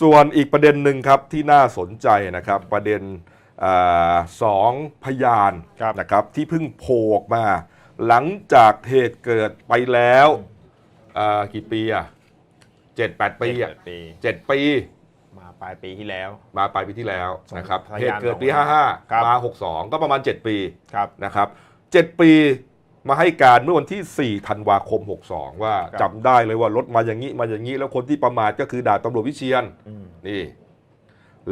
ส่วนอีกประเด็นหนึ่งครับที่น่าสนใจนะครับประเด็นอาสองพยานครับนะครับที่เพิ่งโผล่ออกมา หลังจากเหตุเกิดไปแล้วอ่ากี่ปีอะเจ็ดแปดปีอะเจ็ดปีเจ็ดปีมาปลายปีที่แล้ว มาปลายปีที่แล้วนะครับพยานเหตุเกิดปีสองครับ55 มา 62 ก็ประมาณ 7 ปีครับนะครับ7ปี มาให้การเมื่อวันที่ 4 ธันวาคม 62 ว่าครับ จำได้เลยว่ารถมาอย่างนี้มาอย่างนี้ แล้วคนที่ประมาทก็คือดาบตำรวจวิเชียนอืมนี่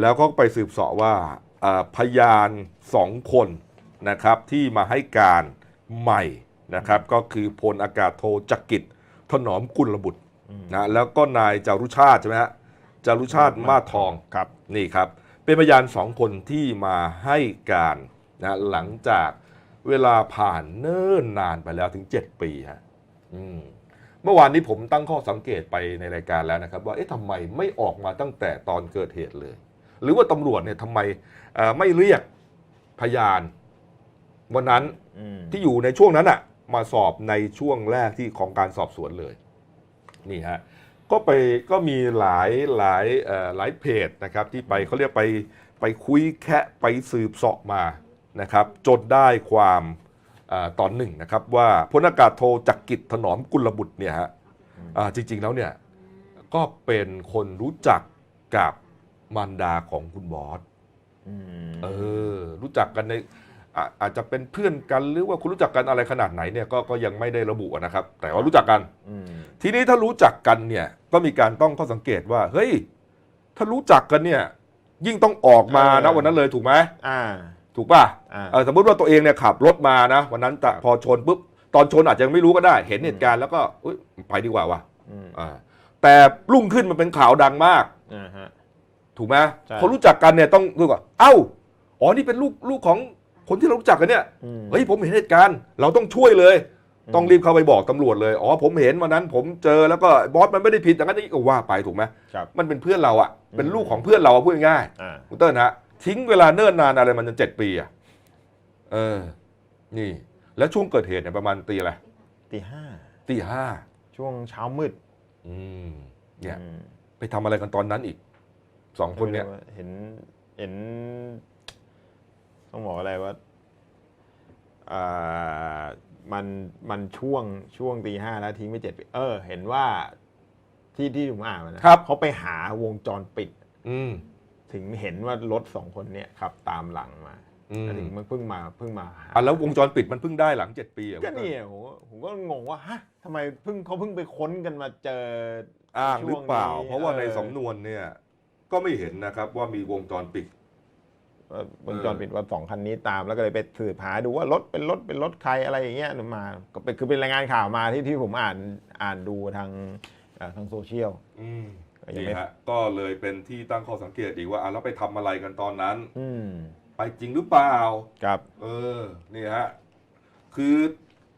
แล้วก็ไปสืบเสาะว่าอ่าพยานสองคนนะครับที่มาให้การใหม่นะครับ ก็คือพลอากาศโทจักริดถนอมกุลบุตรอืมนะแล้วก็นายจารุชาติใช่ไหมฮะจารุชาติมาสทอง ครับ นี่ครับ เป็นพยานสองคนที่มาให้การนะหลังจาก เวลาผ่านเนิ่นนานไปแล้วถึง 7 ปีฮะอืมเมื่อวานนี้ผมตั้งข้อสังเกตไปในรายการแล้วนะครับ ว่าเอ๊ะทำไมไม่ออกมาตั้งแต่ตอนเกิดเหตุเลย หรือว่าตำรวจเนี่ยทำไมเอ่อไม่เรียกพยานวันนั้นอืมที่อยู่ในช่วงนั้นอะมาสอบในช่วงแรกที่ของการสอบสวนเลย นี่ฮะก็ไปก็มีหลายหลายเอ่อหลายเพจนะครับ ที่ไปเขาเรียกไปไปคุยแคะไปสืบเสาะมา นะครับจนได้ความเออตอนหนึ่งนะครับว่าพลอากาศโทจักริดถนอมกุลบุตรเนี่ยฮะอ่าจริง ๆแล้วเนี่ยก็เป็นคนรู้จักกับมารดาของคุณบอสอืมเออรู้จักกันในอะอาจจะเป็นเพื่อนกันหรือว่าคุณรู้จักกันอะไรขนาดไหนเนี่ยก็ก็ยังไม่ได้ระบุนะครับ แต่ว่ารู้จักกันอืมทีนี้ถ้ารู้จักกันเนี่ยก็มีการต้องข้อสังเกตว่า เฮ้ย ถ้ารู้จักกันเนี่ย ยิ่งต้องออกมานะวันนั้นเลยถูกไหมอ่า ถูกป่ะอ่าเออสมมติว่าตัวเองเนี่ยขับรถมานะ วันนั้นแต่พอชนปุ๊บตอนชนอาจจะยังไม่รู้ก็ได้ เห็นเหตุการณ์แล้วก็อุ๊ยไปดีกว่าว่ะอืมอ่าแต่รุ่งขึ้นมันเป็นข่าวดังมากอ่าฮะถูกไหมใช่คนรู้จักกันเนี่ยต้องรู้ก่อนเอ้าอ๋อนี่เป็นลูกลูกของคนที่เรารู้จักกันเนี่ยอืมเฮ้ยผมเห็นเหตุการณ์ เราต้องช่วยเลยอืมต้องรีบเข้าไปบอกตำรวจเลยอ๋อผมเห็นวันนั้น ผมเจอแล้วก็บอสมันไม่ได้ผิดอย่างนั้นอย่างนี้ก็ว่าไปถูกไหมครับมันเป็นเพื่อนเราอะเป็นอืมลูกของเพื่อนเราอะพูดง่ายอ่าๆคุณเติ้ลฮะ ทิ้งเวลาเนิ่นนานอะไรมันจนเจ็ดปีอะเออ นี่ แล้วช่วงเกิดเหตุเนี่ยประมาณตีอะไรตีห้าตีห้าช่วงเช้ามืดอืมเนี่ย อืมไปทำอะไรกันตอนนั้นอีกสองคนเนี่ย ไม่รู้ว่าเห็นเห็น ต้องบอกอะไรว่าอ่ามันมันช่วงช่วงตีห้าแล้วทิ้งไปเจ็ดปีเออ เห็นว่าที่ที่ผมอ่านมานะครับ เขาไปหาวงจรปิด อืม ถึงเห็นว่ารถสองคนเนี่ยขับตามหลังมาอืม แล้วถึงมันเพิ่งมาเพิ่งมาหา อะแล้ววงจรปิดมันเพิ่งได้หลังเจ็ดปีอะก็เนี่ยผมก็ผมก็งงว่าฮะทำไมเพิ่งเขาเพิ่งไปค้นกันมาเจอ อ้างหรือเปล่า ช่วงนี้ เพราะว่าในเออสำนวนเนี่ย ก็ไม่เห็นนะครับว่ามีวงจรปิดว่าวงจรปิดว่าสองคันนี้ตาม แล้วก็เลยไปสืบหาดูว่ารถเป็นรถเป็นรถใครอะไรอย่างเงี้ยมาก็เป็นคือเป็นรายงานข่าวมาที่ที่ผมอ่านอ่านดูทางเอ่อทางโซเชียลอืมก็ ยังนี่ไม่ฮะก็เลยเป็นที่ตั้งข้อสังเกตอีกว่าอะแล้วไปทำอะไรกันตอนนั้น อืมไปจริงหรือเปล่า ครับ เออ นี่ฮะ คือ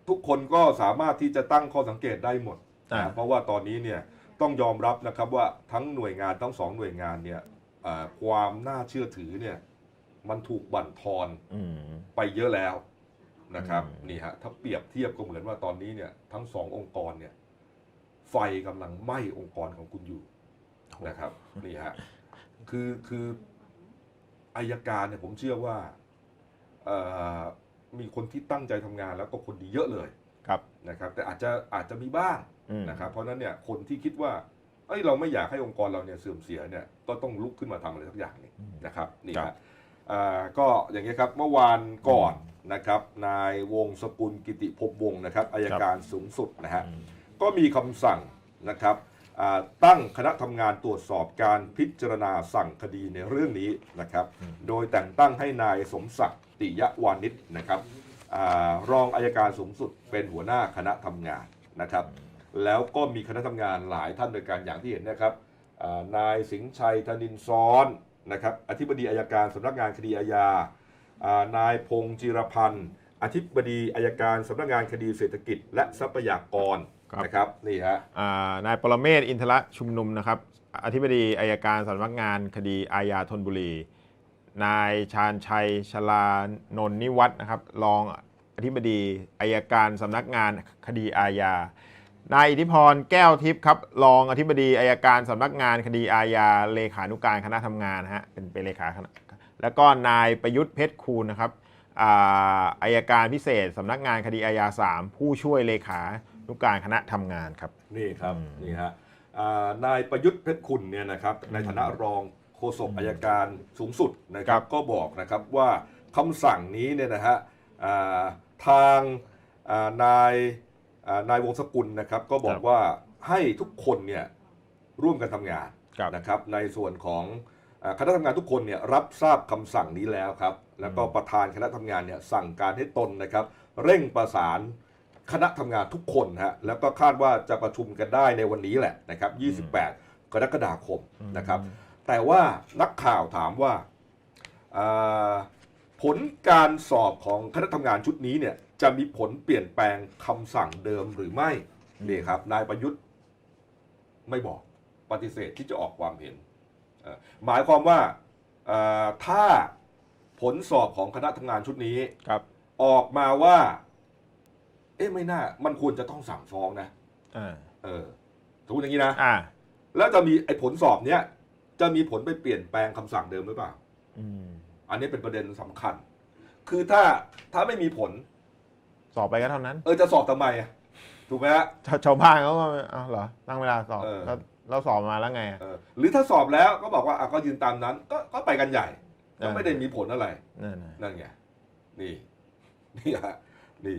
ทุกคนก็สามารถที่จะตั้งข้อสังเกตได้หมดอ่า นะเพราะว่าตอนนี้เนี่ยต้องยอมรับนะครับว่าทั้งหน่วยงานทั้งสองหน่วยงานเนี่ยอ่าความน่าเชื่อถือเนี่ย มันถูกบั่นทอนอืม ไปเยอะแล้วนะครับ อืม นี่ฮะ ถ้าเปรียบเทียบก็เหมือนว่าตอนนี้เนี่ย ทั้งสององค์กรเนี่ย ไฟกำลังไหม้องค์กรของคุณอยู่ นะครับนี่ฮะคือคืออายการเนี่ยผมเชื่อว่าเอ่อมีคนที่ตั้งใจทำงานแล้วก็คนดีเยอะเลยครับนะครับ แต่อาจจะอาจจะมีบ้างอืมนะครับ เพราะฉะนั้นเนี่ยคนที่คิดว่าเอ้ยเราไม่อยากให้องค์กรเราเนี่ยเสื่อมเสียเนี่ยก็ต้องลุกขึ้นมาทำอะไรสักอย่างหนึงนะครับนี่ครัฮะบอ่าก็อย่างนี้ยครับเมื่อวานก่อนนะครับนายวงศกุลกิติภพวงศ์นะครับอายการสูงสุดนะฮะอืมก็มีคำสั่งนะครับอ่า ตั้งคณะทำงานตรวจสอบการพิจารณาสั่งคดีในเรื่องนี้นะครับ โดยแต่งตั้งให้นายสมศักดิ์ติยวานิชนะครับอารองอายการสูงสุดเป็นหัวหน้าคณะทำงานนะครับ แล้วก็มีคณะทำงานหลายท่านโดยการอย่างที่เห็นนะครับอ่านายสิงห์ชัยธนินซ้อนนะครับอธิบดีอายการสำนักงานคดีอาญาอ่านายพงษ์จิรพันธ์อธิบดีอายการสำนักงานคดีเศรษฐกิจ และทรัพยากรครับ นะครับนี่ฮะอ่านายปรเมศวร์อินทรชุมนุมนะครับอธิบดีอายการสำนักงานคดีอาญาธนบุรี นายชาญชัยชลานนท์นิวัฒน์นะครับรองอธิบดีอายการสำนักงานคดีอาญานายอิทธิพรแก้วทิพย์ครับรองอธิบดีอายการสำนักงานคดีอาญาเลขานุการคณะทำงานนะฮะเป็นเป็นเลขาคณะแล้วก็นายประยุทธ์เพชรคูณนะครับอ่าอายการพิเศษสำนักงานคดีอาญา3ผู้ช่วยเลขา นุการคณะทำงานครับ นี่ครับอืม นี่ฮะอ่านายประยุทธ์เพชรคุณเนี่ยนะครับในฐานะรองโฆษกอายการสูงสุดนะครับก็บอกนะครับว่าคำสั่งนี้เนี่ยนะฮะอ่าทางอ่านายอ่านายวงศกุลนะครับก็บอกว่าให้ทุกคนเนี่ยร่วมกันทำงาน ครับ นะครับในส่วนของอ่าคณะทำงานทุกคนเนี่ยรับทราบคำสั่งนี้แล้วครับ แล้วก็ประธานคณะทำงานเนี่ยสั่งการให้ตนนะครับ เร่งประสาน คณะทำงานทุกคนฮะแล้วก็คาดว่าจะประชุมกันได้ในวันนี้แหละนะครับ 28 กรกฎาคมนะครับ แต่ว่านักข่าวถามว่าอ่าผลการสอบของคณะทำงานชุดนี้เนี่ยจะมีผลเปลี่ยนแปลงคำสั่งเดิมหรือไม่นี่ครับ นายประยุทธ์ไม่บอกปฏิเสธที่จะออกความเห็นเอ่อหมายความว่าเอ่อถ้าผลสอบของคณะทำงานชุดนี้ครับออกมาว่า เอ๊ะไม่น่า มันควรจะต้องสั่งฟ้องนะอ่าเออสมมติอย่างนี้นะ อ่าแล้วจะมีไอ้ผลสอบเนี้ยจะมีผลไปเปลี่ยนแปลงคำสั่งเดิมหรือเปล่า อืมอันนี้เป็นประเด็นสำคัญ คือถ้าถ้าไม่มีผล สอบไปก็เท่านั้น เออจะสอบทำไมอะถูกไหมฮะ ชาวชาวบ้านเขาก็อ้าวเหรอตั้งเวลาสอบเออ แล้วเราสอบมาแล้วไงอะ เออหรือถ้าสอบแล้วก็บอกว่าอะก็ยืนตามนั้น ก็ก็ไปกันใหญ่ก็เออไม่ได้มีผลอะไร นั่นน่ะนั่นไง นี่ นี่ฮะ นี่